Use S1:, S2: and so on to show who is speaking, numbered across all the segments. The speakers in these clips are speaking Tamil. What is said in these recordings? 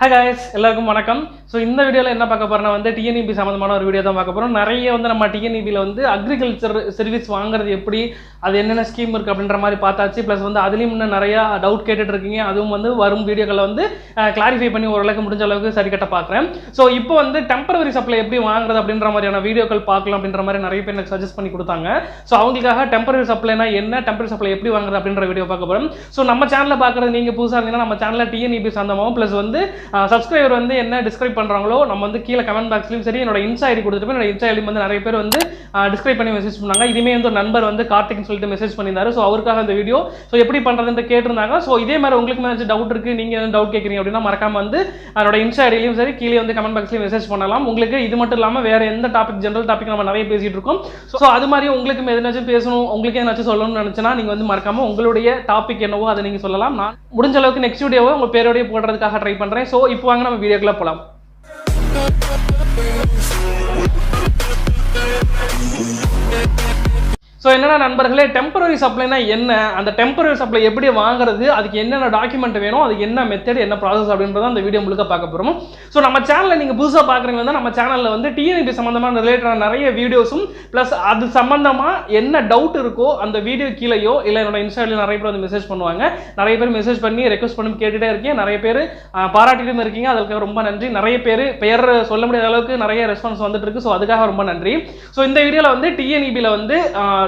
S1: ஹே கைஸ் எல்லாருக்கும் வணக்கம். ஸோ இந்த வீடியோவில் என்ன பார்க்க போகிறோம்னா வந்து டிஎன்இபி சம்மந்தமான ஒரு வீடியோ தான் பார்க்க போகிறோம் நிறைய வந்து நம்ம டிஎன்இபியில் வந்து அக்ரிகல்ச்சர் சர்வீஸ் வாங்குறது எப்படி அது என்னென்ன ஸ்கீம் இருக்குது அப்படின்ற மாதிரி பார்த்தாச்சு. ப்ளஸ் வந்து அதுலேயும் இன்னும் நிறையா டவுட் கேட்டுட்டு இருக்கீங்க. அதுவும் வந்து வரும் வீடியோக்களை வந்து கிளாரிஃபை பண்ணி ஓரளவுக்கு முடிஞ்ச அளவுக்கு சரி கட்ட பார்க்குறேன். ஸோ இப்போ வந்து டெம்பரவரி சப்ளை எப்படி வாங்குறது அப்படின்ற மாதிரியான வீடியோக்கள் பார்க்கலாம் அப்படின்ற மாதிரி நிறைய பேர் எனக்கு சஜஸ்ட் பண்ணி கொடுத்தாங்க. ஸோ அவங்களுக்காக டெம்பரரி சப்ளைனா என்ன டெம்பரரி சப்ளை எப்படி வாங்குறது அப்படின்ற வீடியோ பார்க்க போகிறோம் ஸோ நம்ம சேனலில் பார்க்குறது நீங்கள் புதுசாக இருந்தீங்கன்னா நம்ம சேனலில் டிஎன்இபி சந்தமாகவும் ப்ளஸ் வந்து சப்ஸ்கிரைபர் வந்து என்ன டிஸ்கிரைப் பண்ணுறாங்களோ நம்ம வந்து கீழே கமெண்ட் பாக்ஸ்லையும் சரி என்னோட இன்ஸ்டா ஐடி கொடுத்துட்டு என்னோட இன்ஸ்டா ஐடி வந்து நிறைய பேர் வந்து டிஸ்கிரைப் பண்ணி மெசேஜ் பண்ணாங்க. இதுமே வந்து ஒரு நண்பர் வந்து கார்த்திக்னு சொல்லிட்டு மெசேஜ் பண்ணியிருந்தாரு. ஸோ அவருக்காக இந்த வீடியோ ஸோ எப்படி பண்ணுறதுன்னு கேட்டிருந்தாங்க. ஸோ இதே மாதிரி உங்களுக்கு ஏதாச்சும் டவுட் இருக்குது நீங்கள் எதுவும் டவுட் கேட்குறீங்க அப்படின்னா மறக்காம வந்து என்னோட இன்ஸ்டா ஐடியிலையும் சரி கீழே வந்து கமெண்ட் பாக்ஸ்லையும் மெசேஜ் பண்ணலாம். உங்களுக்கு இது மட்டும் இல்லாமல் வேறு எந்த டாபிக் ஜென்ரல் டாபிக் நம்ம நிறைய பேசிகிட்டு இருக்கோம். ஸோ அது மாதிரி உங்களுக்கு எதனாச்சும் பேசணும் உங்களுக்கு எதனாச்சும் சொல்லணும்னு நினச்சினா நீங்கள் வந்து மறக்காமல் உங்களுடைய டாபிக் என்னவோ அதை நீங்கள் சொல்லலாம். நான் முடிஞ்ச அளவுக்கு நெக்ஸ்ட் வீடியோவை உங்கள் பேரோடய போடுறதுக்காக ட்ரை பண்ணுறேன் ஸோ இப்போ வாங்க நம்ம வீடியோக்குள்ள போகலாம் ஸோ என்னென்ன நண்பர்களே டெம்பரரி சப்ளைனா என்ன? அந்த டெம்பரரி சப்ளை எப்படி வாங்குறது? அதுக்கு என்னென்ன டாக்குமெண்ட் வேணும்? அதுக்கு என்ன மெத்தட் என்ன ப்ராசஸ் அப்படின்றத அந்த வீடியோ முழுக்க பார்க்க போகிறோம் ஸோ நம்ம சேனலில் நீங்கள் புதுசாக பார்க்குறீங்க வந்து நம்ம சேனலில் வந்து டிஎன்பி சம்மந்தமான ரிலேட்டடான நிறைய வீடியோஸும் ப்ளஸ் அது சம்மந்தமாக என்ன டவுட் இருக்கோ அந்த வீடியோ கீழேயோ இல்லை என்னோட இன்ஸ்டாவில் நிறைய பேர் வந்து மெசேஜ் பண்ணுவாங்க. நிறைய பேர் மெசேஜ் பண்ணி ரெக்வஸ்ட் பண்ணி கேட்டுகிட்டே இருக்கேன் நிறைய பேர் பாராட்டிட்டும் இருக்கீங்க. அதுக்காக ரொம்ப நன்றி. நிறைய பேர் பெயர் சொல்ல முடியாத அளவுக்கு நிறைய ரெஸ்பான்ஸ் வந்துட்டு இருக்கு. ஸோ அதுக்காக ரொம்ப நன்றி. ஸோ இந்த வீடியோவில் வந்து டிஎன்இபியில் வந்து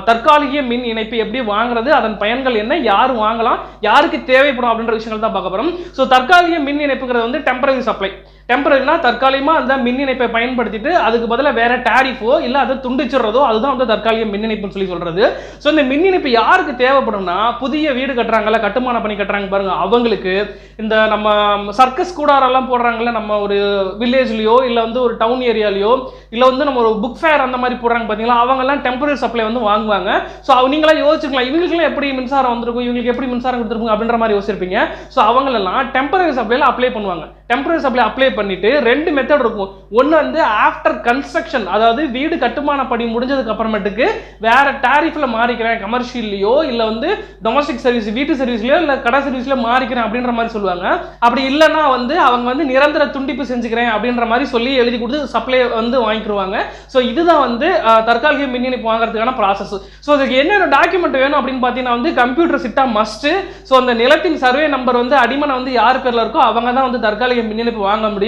S1: தற்காலிக மின் இணைப்பு எப்படி வாங்குறது அதன் பயன்கள் என்ன யார் வாங்கலாம் யாருக்கு தேவைப்படும் அப்படின்ற விஷயங்கள் தான் பார்க்க போகிறோம் ஸோ தற்காலிக மின் இணைப்புங்கிறது வந்து டெம்பரரி சப்ளை டெம்பரரினா தற்காலிகமாக அந்த மின் இணைப்பை பயன்படுத்திட்டு அதுக்கு பதிலாக வேற டேரிஃபோ இல்லை அதை துண்டிச்சிடுறதோ அதுதான் வந்து தற்காலிக மின் இணைப்புன்னு சொல்லி சொல்றது. ஸோ இந்த மின் இணைப்பு யாருக்கு தேவைப்படும்னா புதிய வீடு கட்டுறாங்கல்ல கட்டுமான பணி கட்டுறாங்க பாருங்க அவங்களுக்கு இந்த நம்ம சர்க்கஸ் கூடாரெல்லாம் போடுறாங்கல்ல நம்ம ஒரு வில்லேஜ்லயோ இல்லை வந்து ஒரு டவுன் ஏரியாலையோ இல்லை வந்து நம்ம ஒரு புக் ஃபேர் அந்த மாதிரி போடுறாங்க பார்த்தீங்களா அவங்கெல்லாம் டெம்பரரி சப்ளை வந்து வாங்குவாங்க. ஸோ நீங்களாம் யோசிச்சுக்கலாம் இவங்களுக்குலாம் எப்படி மின்சாரம் வந்திருக்கும் இவங்களுக்கு எப்படி மின்சாரம் கொடுத்துருக்கும் அப்படின்ற மாதிரி யோசிச்சிருப்பீங்க. ஸோ அவங்களெல்லாம் டெம்பரரி சப்ளையில் அப்ளை பண்ணுவாங்க. டெம்பரரி சப்ளை அப்ளை பண்ணிட்டு ரெண்டு மெத்தட் இருக்கும். ஒன்று வந்து ஆஃப்டர் கன்ஸ்ட்ரக்ஷன் அதாவது வீடு கட்டுமான பணி முடிஞ்சதுக்கு அப்புறமேட்டுக்கு வேற டாரிஃப்ல மாறிக்கிறேன் கமர்ஷியல்லையோ இல்லை வந்து டொமஸ்டிக் சர்வீஸ் வீட்டு சர்வீஸ்லயோ இல்லை கடை சர்வீஸ்லையோ மாறிக்கிறேன் அப்படின்ற மாதிரி சொல்லுவாங்க. அப்படி இல்லைன்னா வந்து அவங்க வந்து நிரந்தர துண்டிப்பு செஞ்சுக்கிறேன் அப்படின்ற மாதிரி சொல்லி எழுதி கொடுத்து சப்ளை வந்து வாங்கிக்கிடுவாங்க ஸோ இதுதான் வந்து தற்காலிக மின் இணைப்பு வாங்குறதுக்கான ப்ராசஸ் ஸோ அதுக்கு என்னென்ன டாக்குமெண்ட் வேணும் அப்படின்னு பார்த்தீங்கன்னா வந்து கம்ப்யூட்டர் சிட்டா மஸ்ட் ஸோ அந்த நிலத்தின் சர்வே நம்பர் வந்து அடிமனை வந்து யார் பேரில் இருக்கோ அவங்க தான் வந்து தற்காலிக மின் இணைப்பு வாங்க முடியும்.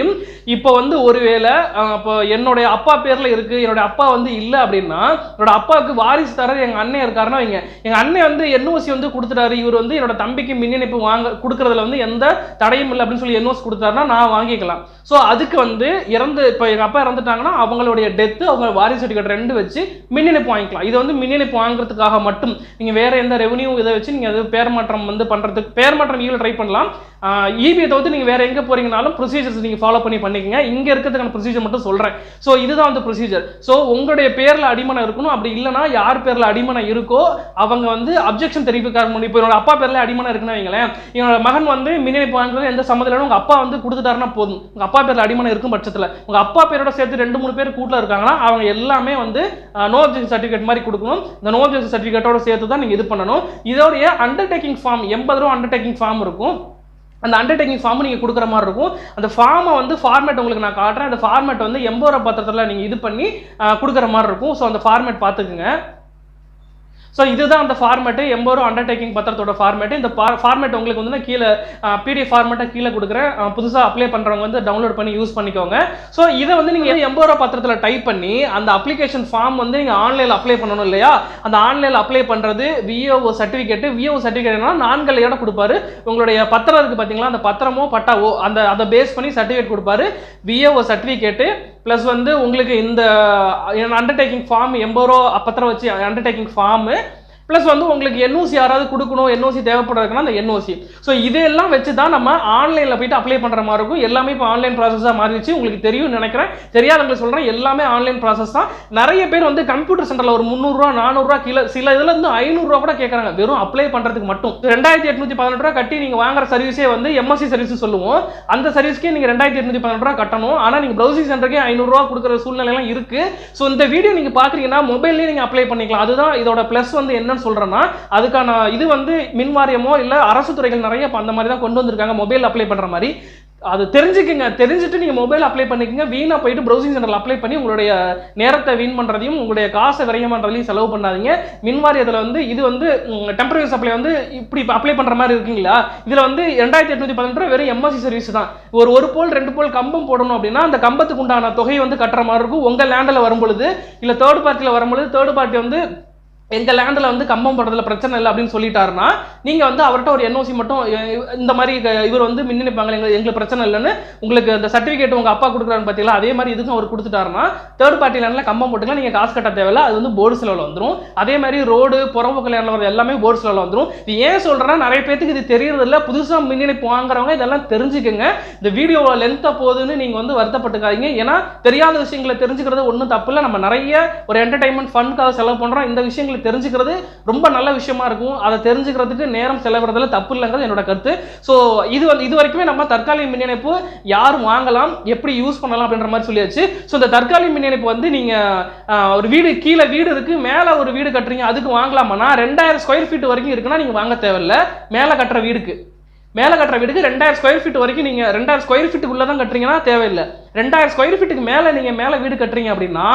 S1: இப்போ வந்து ஒருவேளை இப்போ என்னுடைய அப்பா பேர்ல இருக்கு என்னுடைய அப்பா வந்து இல்லை அப்படின்னா என்னோட அப்பாவுக்கு வாரிசு தர எங்க அண்ணன் இருக்காருன்னா வைங்க. எங்க அண்ணன் வந்து என்ஓசி வந்து கொடுத்துட்டாரு. இவர் வந்து என்னோட தம்பிக்கு மின் இணைப்பு வாங்க கொடுக்குறதுல வந்து எந்த தடையும் இல்லை அப்படின்னு சொல்லி என்ஓசி கொடுத்தாருன்னா நான் வாங்கிக்கலாம். ஸோ அதுக்கு வந்து இறந்து இப்போ எங்கள் அப்பா இறந்துட்டாங்கன்னா அவங்களுடைய டெத்து அவங்க வாரிசு சர்டிஃபிகேட் ரெண்டு வச்சு மின் இணைப்பு வாங்கிக்கலாம். இது வந்து மின் இணைப்பு வாங்குறதுக்காக மட்டும். நீங்கள் வேற எந்த ரெவன்யூ இதை வச்சு நீங்கள் அது பேர் மாற்றம் வந்து பண்ணுறதுக்கு பேர் மாற்றம் ஈவில் ட்ரை பண்ணலாம். இபிஐ தவிர்த்து நீங்கள் வேற எங்கே போகிறீங்கனாலும் ப்ரொசீஜர்ஸ் நீங்கள் ஃபாலோ பண்ணி பண்ணிக்கங்க. இங்கே இருக்கிறதுக்கான ப்ரொசீஜர் மட்டும் சொல்கிறேன் ஸோ இதுதான் வந்து ப்ரொசீஜர் ஸோ உங்களுடைய பேரில் அடிமனை இருக்கணும். அப்படி இல்லைனா யார் பேரில் அடிமனை இருக்கோ அவங்க வந்து அப்ஜெக்ஷன் தெரிவிக்காக முடியும் இப்போ என்னோட அப்பா பேரில் அடிமனை இருக்குன்னு வைங்களேன். என்னோட மகன் வந்து மின்னணி வாங்குறது எந்த சம்மதிலும் உங்கள் அப்பா வந்து கொடுத்துட்டாருன்னா போதும். உங்கள் அப்பா பேரில் அடிமனை இருக்கும் பட்சத்தில். உங்கள் அப்பா பேரோட சேர்த்து ரெண்டு மூணு பேர் கூட்டில் இருக்காங்கன்னா அவங்க எல்லாமே வந்து நோ அப்ஜெக்ஷன் சர்டிஃபிகேட் மாதிரி கொடுக்கணும். இந்த நோ அப்ஜெக்ஷன் சர்டிஃபிகேட்டோட சேர்த்து தான் நீங்கள் இது பண்ணணும். இதோடைய அண்டர்டேக்கிங் ஃபார்ம் எண்பது ரூபா அண்டர்டேக்கிங் ஃபார்ம் இருக்கும். அந்த அண்டர்டேக்கிங் ஃபார்ம் நீங்கள் கொடுக்குற மாதிரி இருக்கும். அந்த ஃபார்மை வந்து ஃபார்மேட் உங்களுக்கு நான் காட்டுறேன். அந்த ஃபார்மேட் வந்து எண்பது பத்திரத்தில் நீங்கள் இது பண்ணி கொடுக்குற மாதிரி இருக்கும். ஸோ அந்த ஃபார்மேட் பார்த்துக்குங்க. ஸோ இதுதான் அந்த ஃபார்மேட்டு எண்பது அண்டர்டேக்கிங் பத்திரத்தோட ஃபார்மேட்டு இந்த ஃபார்மேட் உங்களுக்கு வந்து நான் கீழே பிடிஎஃப் ஃபார்மேட்டை கீழே கொடுக்குறேன். புதுசாக அப்ளை பண்ணுறவங்க வந்து டவுன்லோட் பண்ணி யூஸ் பண்ணிக்கோங்க. ஸோ இதை வந்து நீங்கள் எம்போரோ பத்திரத்தில் டைப் பண்ணி அந்த அப்ளிகேஷன் ஃபார்ம் வந்து நீங்கள் ஆன்லைனில் அப்ளை பண்ணணும் இல்லையா? அந்த ஆன்லைனில் அப்ளை பண்ணுறது விஓஓ சர்டிஃபிகேட்டு விஓ சர்டிஃபிகேட்னா நான்கலையோட கொடுப்பாரு. உங்களுடைய பத்திரம் இருக்குது பார்த்தீங்களா அந்த பத்திரமோ பட்டாவோ அந்த அதை பேஸ் பண்ணி சர்டிஃபிகேட் கொடுப்பாரு. விஓஓ சர்டிஃபிகேட்டு ப்ளஸ் வந்து உங்களுக்கு இந்த அண்டர்டேக்கிங் ஃபார்ம் எண்பது ரூபா பத்திரம் வச்சு அண்டர்டேக்கிங் ஃபார்மு ப்ளஸ் வந்து உங்களுக்கு என்ஓசி யாராவது கொடுக்கணும் என்ஓசி தேவைப்படுறதுக்குன்னா அந்த என்ஓசி ஸோ இதெல்லாம் வச்சு தான் நம்ம ஆன்லைனில் போயிட்டு அப்ளை பண்ணுற மாதிரி இருக்கும். எல்லாமே இப்போ ஆன்லைன் ப்ராசஸாக மாறிடுச்சு. உங்களுக்கு தெரியும்னு நினைக்கிறேன். தெரியாதவங்களுக்கு சொல்கிறேன் எல்லாமே ஆன்லைன் ப்ராசஸ் தான். நிறைய பேர் வந்து கம்ப்யூட்டர் சென்டரில் ஒரு முந்நூறுரூவா நானூறுரூவா கிலோ சில இதில் இருந்து ஐநூறுரூவா கூட கேட்குறாங்க வெறும் அப்ளை பண்ணுறதுக்கு மட்டும். ரெண்டாயிரத்தி எட்நூற்றி பதினெட்டு ரூபா கட்டி நீங்கள் வாங்குற சர்வீஸே வந்து எம்எஸ்சி சர்வீஸ் சொல்லுவோம். அந்த சர்வீஸ்க்கே நீங்கள் ரெண்டாயிரத்தி எட்நூற்றி பதினெட்டு ரூபா கட்டணும். ஆனால் நீங்கள் ப்ரௌசிங் சென்டருக்கே ஐநூறுரூவா கொடுக்குற சூழ்நிலைலாம் இருக்குது ஸோ இந்த வீடியோ நீங்கள் பார்க்குறீங்கன்னா மொபைல்லேயே நீங்கள் அப்ளை பண்ணிக்கலாம். அதுதான் இதோட ப்ளஸ் வந்து என்ன என்னன்னு சொல்கிறேன்னா அதுக்கான இது வந்து மின் வாரியமோ இல்லை அரசு துறைகள் நிறைய அந்த மாதிரி தான் கொண்டு வந்திருக்காங்க மொபைல் அப்ளை பண்ணுற மாதிரி. அது தெரிஞ்சுக்குங்க தெரிஞ்சுட்டு நீங்கள் மொபைல் அப்ளை பண்ணிக்கங்க வீணாக போயிட்டு ப்ரௌசிங் சென்டரில் அப்ளை பண்ணி உங்களுடைய நேரத்தை வீண் பண்ணுறதையும் உங்களுடைய காசை விரயம் பண்ணுறதையும் செலவு பண்ணாதீங்க. மின் வாரியத்தில் வந்து இது வந்து டெம்பரரி சப்ளை வந்து இப்படி அப்ளை பண்ணுற மாதிரி இருக்குங்களா? இதில் வந்து ரெண்டாயிரத்தி எட்நூத்தி பதினெட்டு ரூபா வெறும் எம்எஸ்சி சர்வீஸ் தான். ஒரு ஒரு போல் ரெண்டு போல் கம்பம் போடணும் அப்படின்னா அந்த கம்பத்துக்கு உண்டான தொகையை வந்து கட்டுற மாதிரி இருக்கும். உங்கள் லேண்டில் வரும்பொழுது இல்லை தேர்ட் பார்ட்டியில் வரும்பொழுது தேர்ட் பார்ட்டி வந்து எங்க லேண்டில் வந்து கம்பம் போடுறதுல பிரச்சனை இல்லை அப்படின்னு சொல்லிட்டாருன்னா நீங்க வந்து அவர்கிட்ட ஒரு என்ஓசி மட்டும் இந்த மாதிரி இவர் வந்து மின் எங்களுக்கு எங்களுக்கு பிரச்சனை இல்லைன்னு உங்களுக்கு அந்த சர்டிஃபிகேட் உங்க அப்பா கொடுக்குறான்னு பார்த்தீங்களா அதே மாதிரி இதுக்கும் அவர் கொடுத்துட்டாருன்னா தேர்ட் பார்ட்டி லேண்டில் கம்பம் போட்டுக்கலாம் நீங்க காசு கட்ட தேவையில்ல அது வந்து போர்டு செலவில் வந்துடும் அதே மாதிரி ரோடு புறம்போக்கு லேண்டில் வர எல்லாமே போர்டு செலவில் வந்துடும் இது ஏன் சொல்றேன்னா நிறைய பேத்துக்கு இது தெரியறது புதுசாக புதுசா வாங்குறவங்க இதெல்லாம் தெரிஞ்சுக்கங்க. இந்த வீடியோ லென்த்தாக போகுதுன்னு நீங்க வந்து வருத்தப்பட்டுக்காதீங்க. ஏன்னா தெரியாத விஷயங்களை தெரிஞ்சுக்கிறது ஒன்றும் தப்பு இல்லை. நம்ம நிறைய ஒரு என்டர்டைன்மெண்ட் ஃபண்ட்காக செலவு பண்றோம். இந்த விஷயங்களை தெரிஞ்சுக்கிறது ரொம்ப நல்ல விஷயமா இருக்கும். அதை தெரிஞ்சுக்கிறதுக்கு நேரம் செலவிடுறதுல தப்பு இல்லைங்கிறது என்னோட கருத்து. ஸோ இது வந்து இது வரைக்குமே நம்ம தற்காலிக மின் இணைப்பு யார் வாங்கலாம் எப்படி யூஸ் பண்ணலாம் அப்படின்ற மாதிரி சொல்லியாச்சு. ஸோ இந்த தற்காலிக மின் இணைப்பு வந்து நீங்கள் ஒரு வீடு கீழே வீடு இருக்கு மேலே ஒரு வீடு கட்டுறீங்க அதுக்கு வாங்கலாமான்னா ரெண்டாயிரம் ஸ்கொயர் ஃபீட் வரைக்கும் இருக்குன்னா நீங்கள் வாங்க தேவையில்ல. மேலே கட்டுற வீடுக்கு. மேலே கட்டுற வீடுக்கு ரெண்டாயிரம் ஸ்கொயர் ஃபீட் வரைக்கும் நீங்கள் ரெண்டாயிரம் ஸ்கொயர் ஃபீட்டுக்குள்ளே தான் கட்டுறீங்கன்னா தேவையில்லை. ரெண்டாயிரம் ஸ்கொயர் ஃபீட்டுக்கு மேலே நீங்கள் மேலே வீடு கட்டுறீங்க அப்படின்னா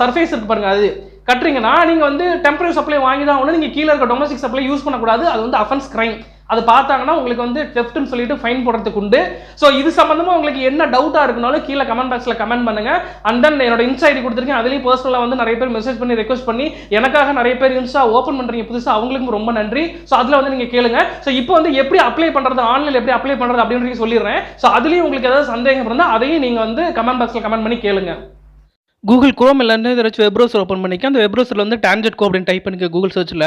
S1: சர்ஃபேஸ் இருக்கு பாருங்கள் அது. கட்டுறீங்கன்னா நீங்கள் வந்து டெம்பரரி சப்ளை வாங்கி தான் ஒன்று நீங்கள் கீழே இருக்க டொமஸ்டிக் சப்ளை யூஸ் பண்ணக்கூடாது. அது வந்து அஃபென்ஸ் கிரைம் அது பார்த்தாங்கன்னா உங்களுக்கு வந்து டெஃப்ட்னு சொல்லிட்டு ஃபைன் போடுறதுக்கு உண்டு. ஸோ இது சம்மந்தமாக உங்களுக்கு என்ன டவுட்டாக இருக்குனாலும் கீழே கமெண்ட் பாக்ஸில் கமெண்ட் பண்ணுங்க. அண்ட் தென் என்னோட இன்ஸ்டா ஐடி கொடுத்துருக்கேன். அதுலேயும் பர்சனலாக வந்து நிறைய பேர் மெசேஜ் பண்ணி ரெக்வஸ்ட் பண்ணி எனக்காக நிறைய பேர் இன்ஸ்டா ஓப்பன் பண்ணுறீங்க புதுசாக அவங்களுக்கும் ரொம்ப நன்றி. ஸோ அதில் வந்து நீங்கள் கேளுங்க. ஸோ இப்போ வந்து எப்படி அப்ளை பண்ணுறது ஆன்லைனில் எப்படி அப்ளை பண்ணுறது அப்படின்றது சொல்லிடுறேன். ஸோ அதுலேயும் உங்களுக்கு ஏதாவது சந்தேகம் இருந்தால் அதையும் நீங்கள் வந்து கமெண்ட் பாக்ஸில் கமெண்ட் பண்ணி கேளுங்க. கூகுள் குரோம் இல்லைன்னு ஏதாச்சும் வெப் ப்ரௌசர் ஓப்பன் பண்ணிக்க. அந்த வெப் ப்ரௌசரில் வந்து டான்ஜெட் கோ அப்படின்னு டைப் பண்ணிக்க கூகுள் சர்ச்சில்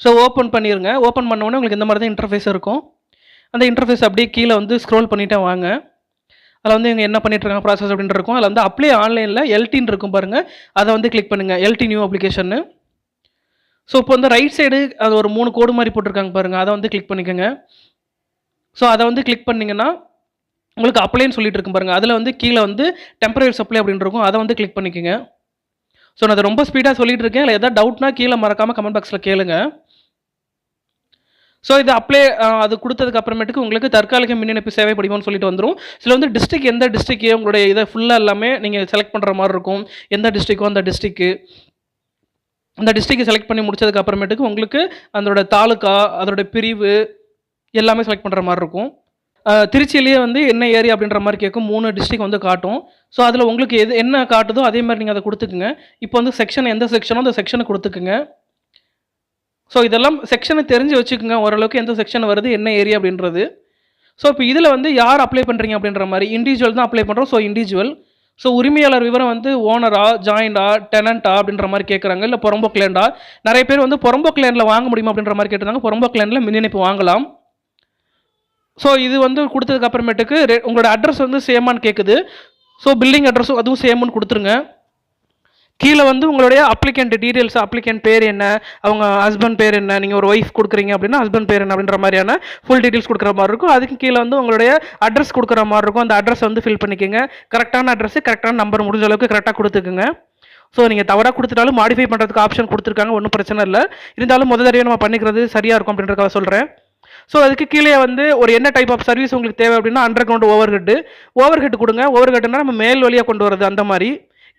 S1: ஸோ ஓப்பன் பண்ணிடுங்க ஓப்பன் பண்ண உடனே உங்களுக்கு இந்த மாதிரி தான் இன்டர்ஃபேஸ் இருக்கும். அந்த இன்டர்ஃபேஸ் அப்படியே கீழே வந்து ஸ்க்ரோல் பண்ணிட்டே வாங்க. அதில் வந்து இவங்க என்ன பண்ணிட்டுருக்காங்க ப்ராசஸ் அப்படின்னு இருக்கும். அதில் வந்து அப்ளை ஆன்லைனில் எல்டின்னு இருக்கும் பாருங்கள் அதை வந்து கிளிக் பண்ணுங்கள் எல்டி நியூ அப்ளிகேஷன் ஸோ இப்போ வந்து ரைட் சைடு அது ஒரு மூணு கோடு மாதிரி போட்டிருக்காங்க பாருங்கள் அதை வந்து கிளிக் பண்ணிக்கோங்க. ஸோ அதை வந்து கிளிக் பண்ணிங்கன்னா உங்களுக்கு அப்ளைன்னு சொல்லிட்டு இருக்கும் பாருங்கள் அதில் வந்து கீழே வந்து டெம்பரரி சப்ளை அப்படின்னு இருக்கும். அதை வந்து கிளிக் பண்ணிக்கோங்க. ஸோ நான் அதை ரொம்ப ஸ்பீடாக சொல்லிட்டு இருக்கேன். இல்லை எதாவது டவுட்னா கீழே மறக்காமல் கமெண்ட் பாக்ஸில் கேளுங்க. ஸோ இது அப்ளை அது கொடுத்ததுக்கு அப்புறமேட்டுக்கு உங்களுக்கு தற்காலிக மின் இணைப்பு சேவை படிவம்னு சொல்லிட்டு வந்துடும் சில வந்து டிஸ்ட்ரிக் எந்த டிஸ்ட்ரிக்கு உங்களுடைய இதை ஃபுல்லாக எல்லாமே நீங்கள் செலக்ட் பண்ணுற மாதிரி இருக்கும். எந்த டிஸ்ட்ரிக்கோ அந்த டிஸ்ட்ரிக்கு அந்த டிஸ்ட்ரிக்ட் செலக்ட் பண்ணி முடிச்சதுக்கு அப்புறமேட்டுக்கு உங்களுக்கு அதோட தாலுக்கா அதோட பிரிவு எல்லாமே செலக்ட் பண்ணுற மாதிரி இருக்கும். திருச்சியிலேயே வந்து என்ன ஏரியா அப்படின்ற மாதிரி கேட்கும். மூணு டிஸ்ட்ரிக் வந்து காட்டும். ஸோ அதில் உங்களுக்கு எது என்ன காட்டுதோ அதே மாதிரி நீங்கள் அதை கொடுத்துக்குங்க. இப்போ வந்து செக்ஷன் எந்த செக்ஷனோ அந்த செக்ஷனை கொடுத்துக்குங்க. ஸோ இதெல்லாம் செக்ஷனை தெரிஞ்சு வச்சுக்கோங்க. ஓரளவுக்கு எந்த செக்ஷன் வருது என்ன ஏரியா அப்படின்றது. ஸோ இப்போ இதில் வந்து யார் அப்ளை பண்ணுறீங்க அப்படின்ற மாதிரி இண்டிவிஜுவல் தான் அப்ளை பண்ணுறோம் ஸோ இண்டிவிஜுவல் ஸோ உரிமையாளர் விவரம் வந்து ஓனரா ஜாயிண்டா டெனண்டா அப்படின்ற மாதிரி கேட்குறாங்க இல்லை புறம்போக்கு லேண்டா நிறைய பேர் வந்து புறம்போக்கு லேண்டில் வாங்க முடியுமா அப்படின்ற மாதிரி கேட்டிருந்தாங்க. புறம்போக்கு லேண்டில் மின் இணைப்பு வாங்கலாம். ஸோ இது வந்து கொடுத்ததுக்கு அப்புறமேட்டுக்கு ரெ- உங்களோட அட்ரஸ் வந்து சேமான்னு கேட்குது ஸோ பில்டிங் அட்ரஸும் அதுவும் சேம்னு கொடுத்துருங்க. கீழே வந்து உங்களுடைய அப்ளிகண்ட் டீட்டெயில்ஸ் அப்ளிகண்ட் பேர் என்ன அவங்க ஹஸ்பண்ட் பேர் என்ன நீங்கள் ஒரு ஒய்ஃப் கொடுக்குறீங்க அப்படின்னா ஹஸ்பண்ட் பேர் என்ன அப்படின்ற மாதிரியான ஃபுல் டீட்டெயில்ஸ் கொடுக்குற மாதிரி இருக்கும். அதுக்கு கீழே வந்து உங்களுடைய அட்ரஸ் கொடுக்குற மாதிரி இருக்கும். அந்த அட்ரஸ் வந்து ஃபில் பண்ணிக்கோங்க. கரெக்டான அட்ரஸ் கரெக்டான நம்பர் முடிஞ்ச அளவுக்கு கரெக்டாக கொடுத்துக்குங்க. ஸோ நீங்கள் தவறாக கொடுத்துட்டாலும் மாடிஃபை பண்ணுறதுக்கு ஆப்ஷன் கொடுத்துருக்காங்க. ஒன்றும் பிரச்சனை இல்லை. இருந்தாலும் முதல் தடவை நம்ம பண்ணிக்கிறது சரியாக இருக்கும் அப்படின்றக்காக சொல்கிறேன் ஸோ அதுக்கு கீழே வந்து ஒரு என்ன டைப் ஆஃப் சர்வீஸ் உங்களுக்கு தேவை அப்படின்னா under ground over head over head கொடுங்க. ஓவர் ஹெட்னா நம்ம மேல் வழியாக கொண்டு வரது அந்த மாதிரி.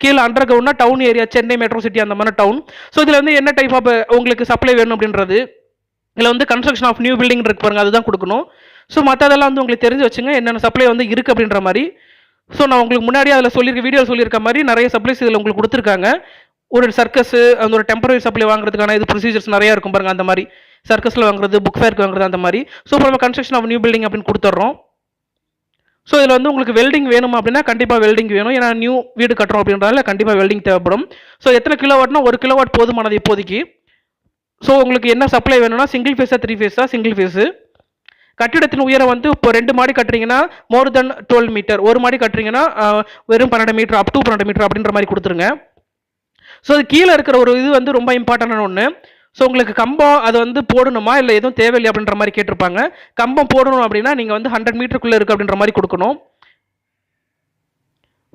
S1: கீழே under கிரவுண்ட்னா town area Chennai metro city அந்த மாதிரி டவுன் ஸோ இதில் வந்து என்ன டைப் ஆஃப் உங்களுக்கு சப்ளை வேணும் அப்படின்றது? இதில் வந்து கன்ஸ்ட்ரக்ஷன் ஆஃப் நியூ பில்டிங் இருக்கு பாருங்க அதுதான் கொடுக்கணும். ஸோ மற்றதெல்லாம் வந்து உங்களுக்கு தெரிஞ்சு வச்சுங்க என்னென்ன சப்ளை வந்து இருக்குது அப்படின்ற மாதிரி. ஸோ நான் உங்களுக்கு முன்னாடி அதில் சொல்லியிருக்க வீடியோ சொல்லியிருக்க மாதிரி நிறைய சப்ளைஸ் இதில் உங்களுக்கு கொடுத்துருக்காங்க. ஒரு சர்க்கஸ் அந்த ஒரு டெம்பரரி சப்ளை வாங்குறதுக்கான இது ப்ரொசீஜர்ஸ் நிறையா இருக்கும் பாருங்கள் அந்த மாதிரி. சர்க்கஸில் வாங்குறது புக் ஃபேருக்கு வாங்குறது அந்த மாதிரி. ஸோ இப்போ நம்ம கன்ஸ்ட்ரக்ஷன் ஆஃப் நியூ பில்டிங் அப்படின்னு கொடுத்துட்றோம் ஸோ இதில் வந்து உங்களுக்கு வெல்டிங் வேணும் அப்படின்னா கண்டிப்பாக வெல்டிங் வேணும். ஏன்னா நியூ வீடு கட்டுறோம் அப்படின்றதால கண்டிப்பாக வெல்டிங் தேவைப்படும். ஸோ எத்தனை கிலோவாட்னா ஒரு கிலோ வாட் போதுமானது இப்போதைக்கு. ஸோ உங்களுக்கு என்ன சப்ளை வேணும்னா சிங்கிள் ஃபேஸாக த்ரீ ஃபேஸாக சிங்கிள் ஃபேஸு கட்டிடத்தின் உயரம் வந்து இப்போ ரெண்டு மாடி கட்டுறீங்கன்னா மோர் தென் டுவெல் மீட்டர் ஒரு மாடி கட்டுறீங்கன்னா வெறும் பன்னெண்டு மீட்டர் அப் டூ பன்னெண்டு மீட்டர் அப்படின்ற மாதிரி கொடுத்துருங்க. ஸோ அது கீழே இருக்கிற ஒரு இது வந்து ரொம்ப இம்பார்ட்டண்டான ஒன்று ஸோ உங்களுக்கு கம்பம் அது வந்து போடணுமா? இல்லை எதுவும் தேவையில்லை அப்படின்ற மாதிரி கேட்டிருப்பாங்க. கம்பம் போடணும் அப்படின்னா நீங்கள் வந்து ஹண்ட்ரட் மீட்டருக்குள்ளே இருக்குது அப்படின்ற மாதிரி கொடுக்கணும்.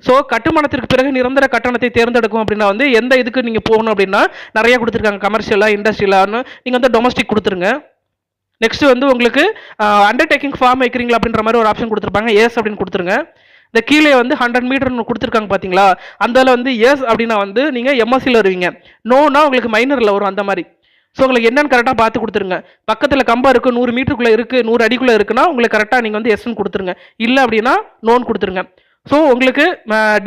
S1: ஸோ கட்டுமானத்திற்கு பிறகு நிரந்தர கட்டணத்தை தேர்ந்தெடுக்கும் அப்படின்னா வந்து எந்த இதுக்கு நீங்கள் போகணும் அப்படின்னா நிறைய கொடுத்துருக்காங்க. கமர்ஷியலாக இண்டஸ்ட்ரியலான்னு நீங்கள் வந்து டொமஸ்டிக் கொடுத்துருங்க. நெக்ஸ்ட் வந்து உங்களுக்கு அண்டர்டேக்கிங் ஃபார்ம் வைக்கிறீங்களா அப்படின்ற மாதிரி ஒரு ஆப்ஷன் கொடுத்துருப்பாங்க. எஸ் அப்படின்னு கொடுத்துருங்க. இந்த கீழே வந்து ஹண்ட்ரட் மீட்டர்னு கொடுத்துருக்காங்க பார்த்தீங்களா அந்த வந்து எஸ் அப்படின்னா வந்து நீங்கள் எம்எஸ்சியில் வருவீங்க. நோனா உங்களுக்கு மைனரில் வரும் அந்த மாதிரி. ஸோ உங்களுக்கு என்னென்னு கரெக்டாக பார்த்து கொடுத்துருங்க. பக்கத்தில் கம்பா இருக்குது நூறு மீட்டருக்குள்ளே இருக்குது நூறு அடிக்குள்ளே இருக்குன்னா உங்களுக்கு கரெக்டாக நீங்கள் வந்து எஸ்ன்னு கொடுத்துருங்க. இல்லை அப்படின்னா நோன் கொடுத்துருங்க. ஸோ உங்களுக்கு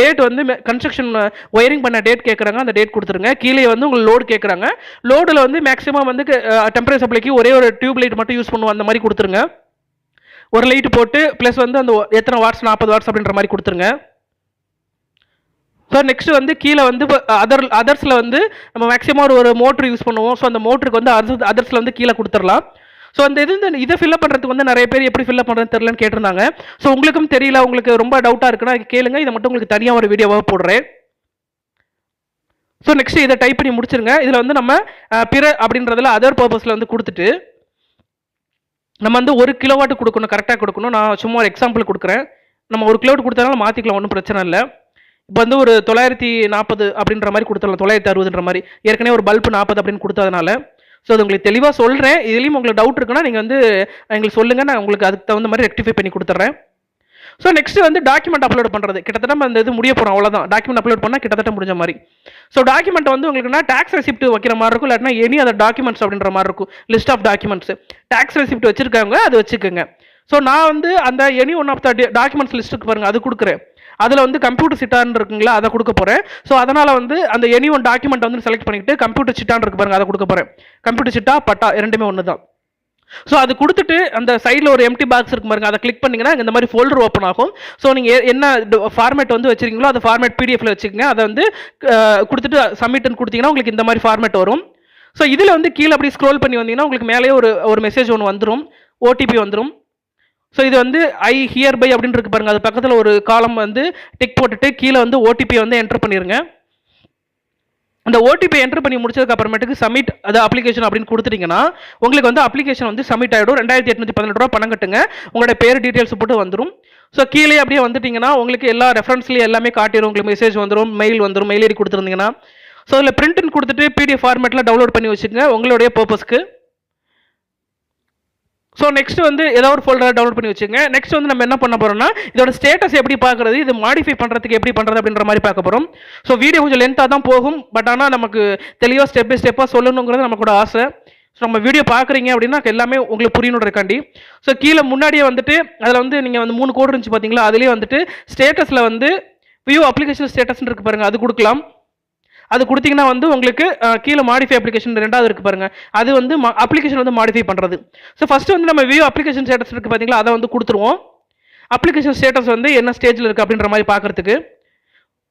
S1: டேட் வந்து கன்ஸ்ட்ரக்ஷன் ஒயரிங் பண்ண டேட் கேட்குறாங்க அந்த டேட் கொடுத்துருங்க. கீழே வந்து உங்களுக்கு லோடு கேட்குறாங்க லோடில் வந்து மேக்ஸிமம் வந்து டெம்பரேச்சர் சப்ளைக்கு ஒரே ஒரு டியூப் லைட் மட்டும் யூஸ் பண்ணுவோம் அந்த மாதிரி கொடுத்துருங்க. ஒரு லைட் போட்டு ப்ளஸ் வந்து அந்த எத்தனை வாட்ஸ் நாற்பது வாட்ஸ் அப்படின்ற மாதிரி கொடுத்துருங்க. ஸோ நெக்ஸ்ட் வந்து கீழே வந்து அதர் அதர்ஸில் வந்து நம்ம மேக்ஸிமம் ஒரு ஒரு மோட்ரு யூஸ் பண்ணுவோம். ஸோ அந்த மோட்டருக்கு வந்து அதர்ஸ் அதர்ஸில் வந்து கீழே கொடுத்துடலாம். ஸோ அந்த இது இந்த இதை ஃபில்அப் பண்ணுறதுக்கு வந்து நிறைய பேர் எப்படி ஃபில்அப் பண்ணுறதுன்னு தெரிலன்னு கேட்டிருந்தாங்க. ஸோ உங்களுக்கும் தெரியல உங்களுக்கு ரொம்ப டவுட்டாக இருக்குன்னா கேளுங்க. இதை மட்டும் உங்களுக்கு தனியாக ஒரு வீடியோவாக போடுறேன். ஸோ நெக்ஸ்ட் இதை டைப் பண்ணி முடிச்சிருங்க. இதில் வந்து நம்ம பிற அப்படின்றதுல அதர் பர்பஸில் வந்து கொடுத்துட்டு நம்ம வந்து ஒரு கிலோவாட் கொடுக்கணும் கரெக்டாக கொடுக்கணும். நான் சும்மா ஒரு எக்ஸாம்பிள் கொடுக்குறேன். நம்ம ஒரு கிலோவாட் கொடுத்தாலும் மாற்றிக்கலாம் ஒன்றும் பிரச்சனை இல்லை. இப்போ வந்து ஒரு தொள்ளாயிரத்தி நாற்பது அப்படின்ற மாதிரி கொடுத்துடலாம் தொள்ளாயிரத்தி அறுபதுன்ற மாதிரி. ஏற்கனவே ஒரு பல்ப் நாற்பது அப்படின்னு கொடுத்ததுனால. ஸோ அது உங்களுக்கு தெளிவாக சொல்கிறேன் இதுலேயும் உங்களுக்கு டவுட் இருக்குன்னா நீங்கள் வந்து எங்களுக்கு சொல்லுங்கள் நான் உங்களுக்கு அதுக்கு தகுந்த மாதிரி ரெக்டிஃபை பண்ணி கொடுத்துட்றேன். ஸோ நெக்ஸ்ட் வந்து டாக்குமெண்ட் அப்லோட் பண்ணுறது கிட்டத்தட்ட நம்ம அந்த இது முடிய போகிறோம் அவ்வளோதான் டாக்குமெண்ட் அப்லோட் பண்ணால் கிட்டத்தட்ட முடிஞ்ச மாதிரி. ஸோ டாக்குமெண்ட் வந்து உங்களுக்குன்னா டேக்ஸ் ரெசிப்ட் வைக்கிற மாதிரி இருக்கும். இல்லாட்டினா எனி அதர் டாக்குமெண்ட்ஸ் அப்படின்ற மாதிரி இருக்கும். List of documents tax receipt வச்சிருக்காங்க அது வச்சுக்கோங்க. ஸோ நான் வந்து அந்த any one of the documents லிஸ்ட்டுக்கு பாருங்கள் அது கொடுக்குறேன். அதில் வந்து கம்ப்யூட்டர் சிட்டான் இருக்குங்களா அதை கொடுக்க போகிறேன் ஸோ அதனால் வந்து அந்த எனி ஒன் டாக்குமெண்ட் வந்து செலக்ட் பண்ணிக்கிட்டு கம்ப்யூட்டர் சிட்டான் இருக்கு பாருங்கள் அதை கொடுக்க போகிறேன் கம்ப்யூட்டர் சிட்டா பட்டா இரண்டுமே ஒன்று தான் ஸோ அது கொடுத்துட்டு அந்த சைடில் ஒரு எம்டி பாக்ஸ் இருக்கு பாருங்க. அதை கிளிக் பண்ணிங்கன்னா இந்த மாதிரி ஃபோல்டர் ஓப்பன் ஆகும். ஸோ நீங்கள் என்ன ஃபார்மேட் வந்து வச்சிருக்கீங்களோ அந்த ஃபார்மேட் பிடிஎஃப்ல வச்சுக்கோங்க. அதை வந்து கொடுத்துட்டு சப்மிட்னு கொடுத்தீங்கன்னா உங்களுக்கு இந்த மாதிரி ஃபார்மேட் வரும். ஸோ இதில் வந்து கீழே அப்படி ஸ்க்ரோல் பண்ணி வந்தீங்கன்னா உங்களுக்கு மேலேயே ஒரு ஒரு மெசேஜ் ஒன்று வந்துடும் ஓடிபி வந்துடும் ஸோ இது வந்து ஐ ஹியர் பை அப்படின்னு இருக்கு பாருங்க. அது பக்கத்தில் ஒரு காலம் வந்து டிக் போட்டுட்டு கீழே வந்து ஓடிபி வந்து என்டர் பண்ணிடுங்க அந்த ஓடிபி என்டர் பண்ணி முடிச்சதுக்கு அப்புறமேட்டுக்கு சப்மிட் அது அப்ளிகேஷன் அப்படின்னு கொடுத்துட்டீங்கன்னா உங்களுக்கு வந்து அப்ளிகேஷன் வந்து சப்மிட் ஆகிடும் ரெண்டாயிரத்தி எட்நூத்தி பதினெட்டு ரூபா பணம் கட்டுங்க. உங்களோட பேர் டீட்டெயில்ஸ் போட்டு வந்துடும் ஸோ கீழே அப்படியே வந்துட்டீங்கன்னா உங்களுக்கு எல்லா ரெஃபரன்ஸ்லையும் எல்லாமே காட்டிடும் உங்களுக்கு மெசேஜ் வந்துடும் மெயில் வந்துடும் மெயில் ஐடி கொடுத்துருந்தீங்கன்னா. ஸோ அதில் பிரிண்ட்னு கொடுத்துட்டு பிடிஎஃப் ஃபார்மேட்டில் டவுன்லோட் பண்ணி வச்சுக்கோங்க. உங்களுடைய பர்பஸ்க்கு ஸோ நெக்ஸ்ட் வந்து ஏதாவது ஒரு ஃபோல்டரை டவுன்லோட் பண்ணி வச்சுங்க நெக்ஸ்ட் வந்து நம்ம என்ன பண்ண போகிறோம்னா இதோட ஸ்டேட்டஸ் எப்படி பார்க்குறது இது மாடிஃபை பண்ணுறதுக்கு எப்படி பண்ணுறது அப்படின்ற மாதிரி பார்க்க போகிறோம் ஸோ வீடியோ கொஞ்சம் லென்த்தாக தான் போகும் பட் ஆனால் நமக்கு தெளிவாக ஸ்டெப் பை ஸ்டெப்பாக சொல்லணுங்கிறது நமக்கு ஆசை. ஸோ நம்ம வீடியோ பார்க்குறீங்க அப்படின்னா எல்லாமே உங்களுக்கு புரியணுன்றக்காண்டி ஸோ கீழே முன்னாடியே வந்துட்டு அதில் வந்து நீங்கள் வந்து மூணு கோடு இருந்துச்சு பார்த்தீங்களா அதுலேயே வந்துட்டு ஸ்டேட்டஸில் வந்து வியூ அப்ளிகேஷன் ஸ்டேட்டஸ்னு இருக்கு பாருங்கள் அது கொடுக்கலாம். அது கொடுத்தீங்கன்னா வந்து உங்களுக்கு கீழே மாடிஃபை அப்ளிகேஷன் ரெண்டாவது இருக்குது பாருங்கள் அது வந்து அப்ளிகேஷன் வந்து மாடிஃபை பண்ணுறது ஸோ ஃபஸ்ட்டு வந்து நம்ம வியூ அப்ளிகேஷன் ஸ்டேட்டஸ் இருக்குது பார்த்தீங்களா அதை வந்து கொடுத்துருவோம். அப்ளிகேஷன் ஸ்டேட்டஸ் வந்து என்ன ஸ்டேஜில் இருக்குது அப்படின்ற மாதிரி பார்க்குறதுக்கு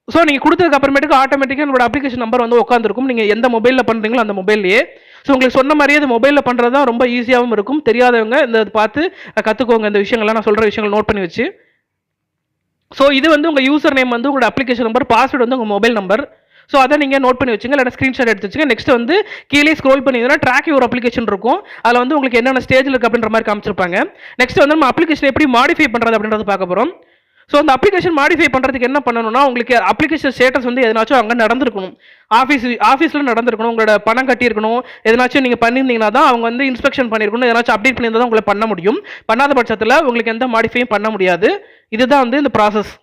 S1: ஸோ நீங்கள் கொடுத்ததுக்கு அப்புறமேட்டுக்கு ஆட்டோமேட்டிக்காக உங்களோட அப்ளிகேஷன் நம்பர் வந்து உட்காந்துருக்கும் நீங்கள் எந்த மொபைலில் பண்ணுறீங்களோ அந்த மொபைல்லையே ஸோ உங்களுக்கு சொன்ன மாதிரியே அது மொபைலில் பண்ணுறது தான் ரொம்ப ஈஸியாகவும் இருக்கும். தெரியாதவங்க இந்த பார்த்து கற்றுக்கோங்க இந்த விஷயங்கள்லாம் நான் சொல்கிற விஷயங்கள் நோட் பண்ணி வச்சு. ஸோ இது வந்து உங்கள் யூசர் நேம் வந்து உங்களோட அப்ளிகேஷன் நம்பர் பாஸ்வேர்டு வந்து உங்கள் மொபைல் நம்பர் ஸோ அதை நீங்கள் நோட் பண்ணி வச்சுங்க இல்லை ஸ்க்ரீன்ஷாட் எடுத்து வச்சுங்க. நெக்ஸ்ட் வந்து கீழே ஸ்க்ரோல் பண்ணிங்கன்னா ட்ராக் ஒரு அப்ளிகேஷன் இருக்கும். அதில் வந்து உங்களுக்கு என்னென்ன ஸ்டேஜில் இருக்குது அப்படின்ற மாதிரி காமிச்சிருப்பாங்க. நெக்ஸ்ட் வந்து நம்ம அப்ளிகேஷன் எப்படி மாடிஃபை பண்ணுறது அப்படின்றது பார்க்க போகிறோம் ஸோ அந்த அப்ளிகேஷன் மாடிஃபை பண்ணுறதுக்கு என்ன பண்ணணும்னா உங்களுக்கு அப்ளிகேஷன் ஸ்டேட்டஸ் வந்து எதனாச்சும் அங்கே நடந்திருக்கணும். ஆஃபீஸ் ஆஃபீஸில் நடந்திருக்கணும். உங்களோட பணம் கட்டியிருக்கணும். எதனாச்சும் நீங்கள் பண்ணியிருந்தீங்கன்னா தான் அவங்க வந்து இன்ஸ்பெக்ஷன் பண்ணியிருக்கணும். எதனாச்சும் அப்டேட் பண்ணியிருந்தால் தான் உங்களை பண்ண முடியும். பண்ணாத பட்சத்தில் உங்களுக்கு எந்த மாடிஃபையும் பண்ண முடியாது. இதுதான் வந்து இந்த ப்ராசஸ்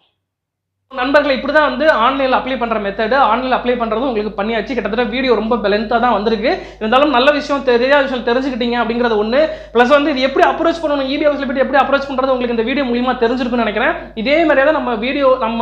S1: நண்பர்கள் இப்படி தான் வந்து ஆன்லைனில் அப்ளை பண்ணுற மெத்தடு ஆன்லைனில் அப்ளை பண்ணுறது உங்களுக்கு பண்ணியாச்சு. கிட்டத்தட்ட வீடியோ ரொம்ப லென்த்தாக தான் வந்திருக்கு. இருந்தாலும் நல்ல விஷயம் தெரியாத விஷயம் தெரிஞ்சுக்கிட்டீங்க அப்படிங்கிறது ஒன்று ப்ளஸ் வந்து இது எப்படி அப்ரோச் பண்ணணும் இபி ஹவுஸில் போய்ட்டு எப்படி அப்ரோச் பண்ணுறது உங்களுக்கு இந்த வீடியோ மூலியமாக தெரிஞ்சிருக்குன்னு நினைக்கிறேன். இதே மாதிரியே தான் நம்ம வீடியோ நம்ம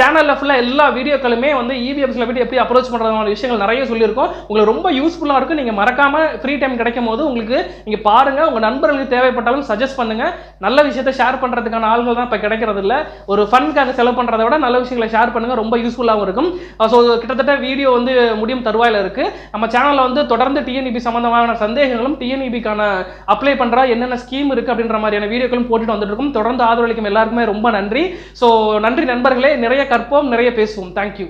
S1: சேனலில் ஃபுல்லாக எல்லா வீடியோக்களுமே வந்து இபி ஹவுஸில் போய்ட்டு எப்படி அப்ரோச் பண்ணுறதுமான விஷயங்கள் நிறைய சொல்லியிருக்கோம். உங்களுக்கு ரொம்ப யூஸ்ஃபுல்லாக இருக்கும் நீங்கள் மறக்காமல் ஃப்ரீ டைம் கிடைக்கும் போது உங்களுக்கு நீங்கள் பாருங்கள் உங்கள் நண்பர்களுக்கு தேவைப்பட்டாலும் சஜஸ்ட் பண்ணுங்கள் நல்ல விஷயத்தை ஷேர் பண்ணுறதுக்கான ஆள்கள் தான் இப்போ கிடைக்கிறது இல்லை ஒரு ஃபன்காக செலவு பண்ணுறதை விட நல்ல விஷயங்களை ஷேர் பண்ணுங்கள் ரொம்ப யூஸ்ஃபுல்லாகவும் இருக்கும். ஸோ கிட்டத்தட்ட வீடியோ வந்து முடியும் தருவாயில் இருக்குது நம்ம சேனலில் வந்து தொடர்ந்து டிஎன்இபி சம்மந்தமான சந்தேகங்களும் டிஎன்இபிக்கான அப்ளை பண்ணுற என்னென்ன ஸ்கீம் இருக்கு அப்படின்ற மாதிரியான வீடியோக்களும் போட்டுட்டு வந்துட்டு இருக்கும். தொடர்ந்து ஆதரவளிக்கும் எல்லாருக்குமே ரொம்ப நன்றி. ஸோ நன்றி நண்பர்களே. நிறைய கற்போம் நிறைய பேசுவோம். தேங்க்யூ